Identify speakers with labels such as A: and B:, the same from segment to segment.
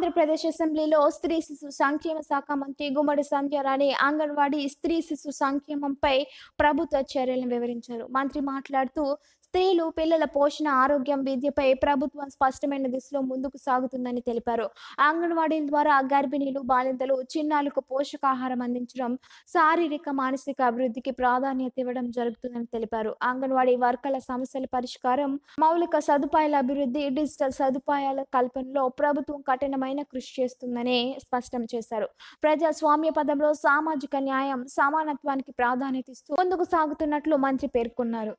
A: ఆంధ్రప్రదేశ్ అసెంబ్లీలో స్త్రీ శిశు సంక్షేమ శాఖ మంత్రి గుమ్మడి సంధ్యారాణి అంగన్వాడీ స్త్రీ శిశు సంక్షేమంపై ప్రభుత్వ చర్యలను వివరించారు. మంత్రి మాట్లాడుతూ స్త్రీలు పిల్లల పోషణ ఆరోగ్యం విద్యపై ప్రభుత్వం స్పష్టమైన దిశలో ముందుకు సాగుతుందని తెలిపారు. అంగన్వాడీల ద్వారా గర్భిణీలు బాలింతలు చిన్నాలకు పోషకాహారం అందించడం శారీరక మానసిక అభివృద్ధికి ప్రాధాన్యత ఇవ్వడం జరుగుతుందని తెలిపారు. అంగన్వాడీ వర్కల సమస్యల పరిష్కారం మౌలిక సదుపాయాల అభివృద్ధి డిజిటల్ సదుపాయాల కల్పనలో ప్రభుత్వం కఠినమైన కృషి చేస్తుందని స్పష్టం చేశారు. ప్రజాస్వామ్య పదంలో సామాజిక న్యాయం సమానత్వానికి ప్రాధాన్యత ఇస్తూ ముందుకు సాగుతున్నట్లు మంత్రి పేర్కొన్నారు.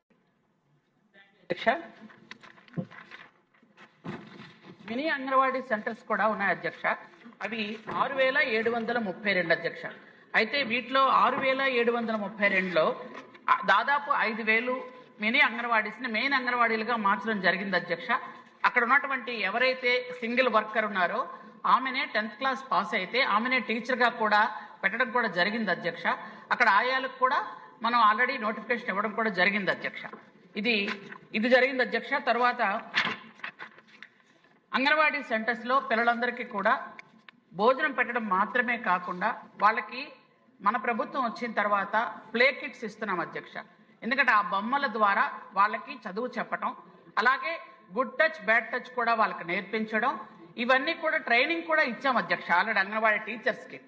B: మినీ అంగన్వాడీ సెంటర్స్ కూడా ఉన్నాయి అధ్యక్ష. అవి ఆరు వేల ఏడు వందల ముప్పై రెండు అధ్యక్ష. అయితే వీటిలో ఆరు వేల ఏడు వందల ముప్పై రెండులో దాదాపు ఐదు వేలు మినీ అంగన్వాడీస్ని మెయిన్ అంగన్వాడీలుగా మార్చడం జరిగింది అధ్యక్ష. అక్కడ ఉన్నటువంటి ఎవరైతే సింగిల్ వర్కర్ ఉన్నారో ఆమెనే టెన్త్ క్లాస్ పాస్ అయితే ఆమెనే టీచర్గా కూడా పెట్టడం కూడా జరిగింది అధ్యక్ష. అక్కడ ఆయాలకు కూడా మనం ఆల్రెడీ నోటిఫికేషన్ ఇవ్వడం కూడా జరిగింది అధ్యక్ష. ఇది ఇది జరిగింది అధ్యక్ష. తర్వాత అంగన్వాడీ సెంటర్స్లో పిల్లలందరికీ కూడా భోజనం పెట్టడం మాత్రమే కాకుండా వాళ్ళకి మన ప్రభుత్వం వచ్చిన తర్వాత ప్లే కిట్స్ ఇస్తున్నాం అధ్యక్ష. ఎందుకంటే ఆ బొమ్మల ద్వారా వాళ్ళకి చదువు చెప్పటం అలాగే గుడ్ టచ్ బ్యాడ్ టచ్ కూడా వాళ్ళకి నేర్పించడం. ఇవన్నీ కూడా ట్రైనింగ్ కూడా ఇచ్చాం అధ్యక్ష ఆల్రెడీ అంగన్వాడీ టీచర్స్కి.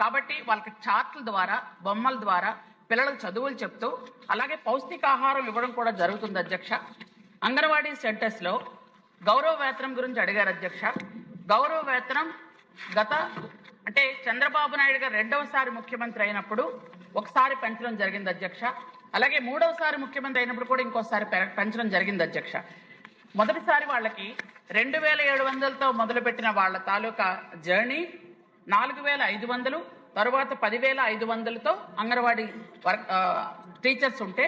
B: కాబట్టి వాళ్ళకి చార్ట్ల ద్వారా బొమ్మల ద్వారా పిల్లలకు చదువులు చెప్తూ అలాగే పౌష్టికాహారం ఇవ్వడం కూడా జరుగుతుంది అధ్యక్ష. అంగన్వాడీ సెంటర్స్లో గౌరవ వేతనం గురించి అడిగారు అధ్యక్ష. గౌరవ వేతనం గత అంటే చంద్రబాబు నాయుడు గారు రెండవసారి ముఖ్యమంత్రి అయినప్పుడు ఒకసారి పెంచడం జరిగింది అధ్యక్ష. అలాగే మూడవసారి ముఖ్యమంత్రి అయినప్పుడు కూడా ఇంకోసారి పెంచడం జరిగింది అధ్యక్ష. మొదటిసారి వాళ్ళకి రెండు వేల ఏడు వందలతో మొదలుపెట్టిన వాళ్ళ తాలూకా జర్నీ నాలుగు వేల ఐదు వందలు తరువాత పదివేల ఐదు వందలతో అంగన్వాడీ వర్క్ టీచర్స్ ఉంటే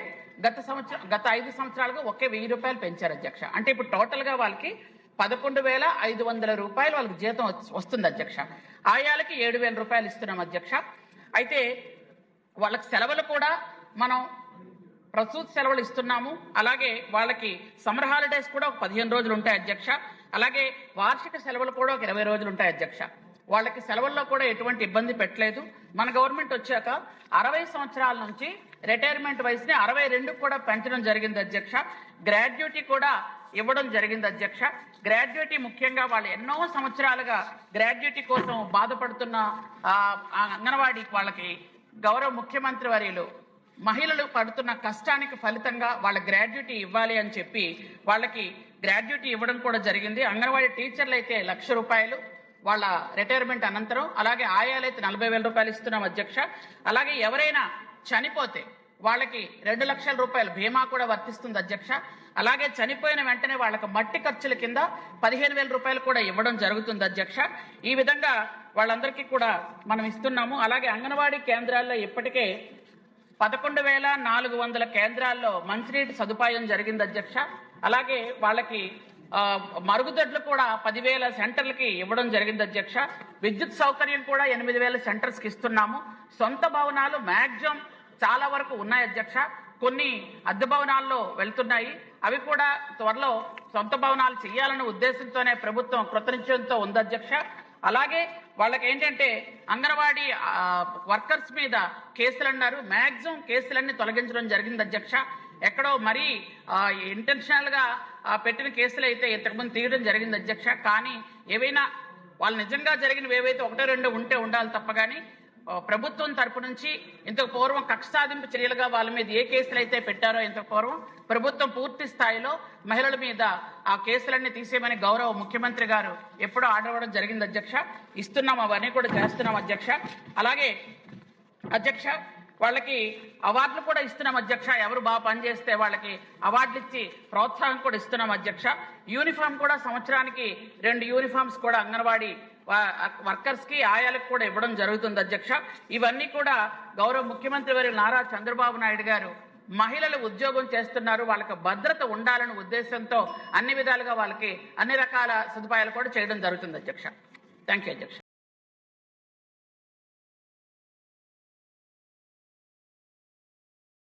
B: గత సంవత్సరం గత ఐదు సంవత్సరాలుగా ఒకే వెయ్యి రూపాయలు పెంచారు అధ్యక్ష. అంటే ఇప్పుడు టోటల్గా వాళ్ళకి పదకొండు వేల ఐదు వందల రూపాయలు వాళ్ళకి జీతం వస్తుంది అధ్యక్ష. ఆయాలకి ఏడు వేల రూపాయలు ఇస్తున్నాం అధ్యక్ష. అయితే వాళ్ళకి సెలవులు కూడా మనం ప్రసూతి సెలవులు ఇస్తున్నాము. అలాగే వాళ్ళకి సమ్మర్ హాలిడేస్ కూడా ఒక పదిహేను రోజులు ఉంటాయి అధ్యక్ష. అలాగే వార్షిక సెలవులు కూడా ఒక ఇరవై రోజులు ఉంటాయి అధ్యక్ష. వాళ్ళకి సెలవుల్లో కూడా ఎటువంటి ఇబ్బంది పెట్టలేదు. మన గవర్నమెంట్ వచ్చాక అరవై సంవత్సరాల నుంచి రిటైర్మెంట్ వయసుని అరవై రెండు కూడా పెంచడం జరిగింది అధ్యక్ష. గ్రాడ్యుయేటీ కూడా ఇవ్వడం జరిగింది అధ్యక్ష. గ్రాడ్యుయేటీ ముఖ్యంగా వాళ్ళు ఎన్నో సంవత్సరాలుగా గ్రాడ్యుయేటీ కోసం బాధపడుతున్న ఆ, అంగన్వాడీ వాళ్ళకి గౌరవ ముఖ్యమంత్రి వర్యులు మహిళలు పడుతున్న కష్టానికి ఫలితంగా వాళ్ళ గ్రాడ్యుటీ ఇవ్వాలి అని చెప్పి వాళ్ళకి గ్రాడ్యుటీ ఇవ్వడం కూడా జరిగింది. అంగన్వాడీ టీచర్లు అయితే లక్ష రూపాయలు వాళ్ళ రిటైర్మెంట్ అనంతరం అలాగే ఆయాలైతే నలభై వేల రూపాయలు ఇస్తున్నాం అధ్యక్ష. అలాగే ఎవరైనా చనిపోతే వాళ్ళకి రెండు లక్షల రూపాయలు బీమా కూడా వర్తిస్తుంది అధ్యక్ష. అలాగే చనిపోయిన వెంటనే వాళ్ళకి మట్టి ఖర్చుల కింద పదిహేను వేల రూపాయలు కూడా ఇవ్వడం జరుగుతుంది అధ్యక్ష. ఈ విధంగా వాళ్ళందరికీ కూడా మనం ఇస్తున్నాము. అలాగే అంగన్వాడీ కేంద్రాల్లో ఇప్పటికే పదకొండు వేల నాలుగు వందల కేంద్రాల్లో మంచినీటి సదుపాయం జరిగింది అధ్యక్ష. అలాగే వాళ్ళకి మరుగుదొడ్లు కూడా పదివేల సెంటర్లకి ఇవ్వడం జరిగింది అధ్యక్ష. విద్యుత్ సౌకర్యం కూడా ఎనిమిది వేల సెంటర్స్కి ఇస్తున్నాము. సొంత భవనాలు మ్యాక్సిమం చాలా వరకు ఉన్నాయి అధ్యక్ష. కొన్ని అద్దె భవనాల్లో వెళ్తున్నాయి. అవి కూడా త్వరలో సొంత భవనాలు చేయాలనే ఉద్దేశంతోనే ప్రభుత్వం కృతనిశ్చయంతో ఉంది అధ్యక్ష. అలాగే వాళ్ళకి ఏంటంటే అంగన్వాడీ వర్కర్స్ మీద కేసులు అన్నారు మ్యాక్సిమం కేసులన్నీ తొలగించడం జరిగింది అధ్యక్ష. ఎక్కడో మరీ ఇంటెన్షనల్గా పెట్టిన కేసులు అయితే ఇంతకుముందు తీయడం జరిగింది అధ్యక్ష. కానీ ఏవైనా వాళ్ళు నిజంగా జరిగినవి ఏవైతే ఒకటో రెండో ఉంటే ఉండాలి తప్ప కానీ ప్రభుత్వం తరపు నుంచి ఇంతకు పూర్వం కక్ష సాధింపు చర్యలుగా వాళ్ళ మీద ఏ కేసులు అయితే పెట్టారో ఇంతకు పూర్వం ప్రభుత్వం పూర్తి స్థాయిలో మహిళల మీద ఆ కేసులన్నీ తీసేయమని గౌరవ ముఖ్యమంత్రి గారు ఎప్పుడో ఆర్డర్ ఇవ్వడం జరిగింది అధ్యక్ష. ఇస్తున్నాం అవన్నీ కూడా చేస్తున్నాం అధ్యక్ష. అలాగే అధ్యక్ష వాళ్ళకి అవార్డులు కూడా ఇస్తున్నాం అధ్యక్ష. ఎవరు బాగా పనిచేస్తే వాళ్ళకి అవార్డులు ఇచ్చి ప్రోత్సాహం కూడా ఇస్తున్నాం అధ్యక్ష. యూనిఫామ్ కూడా సంవత్సరానికి రెండు యూనిఫామ్స్ కూడా అంగన్వాడీ వర్కర్స్కి ఆయాలకు కూడా ఇవ్వడం జరుగుతుంది అధ్యక్ష. ఇవన్నీ కూడా గౌరవ ముఖ్యమంత్రి వారి నారా చంద్రబాబు నాయుడు గారు మహిళలు ఉద్యోగం చేస్తున్నారు వాళ్ళకి భద్రత ఉండాలనే ఉద్దేశంతో అన్ని విధాలుగా వాళ్ళకి అన్ని రకాల సదుపాయాలు కూడా చేయడం జరుగుతుంది అధ్యక్ష. థ్యాంక్ యూ అధ్యక్ష.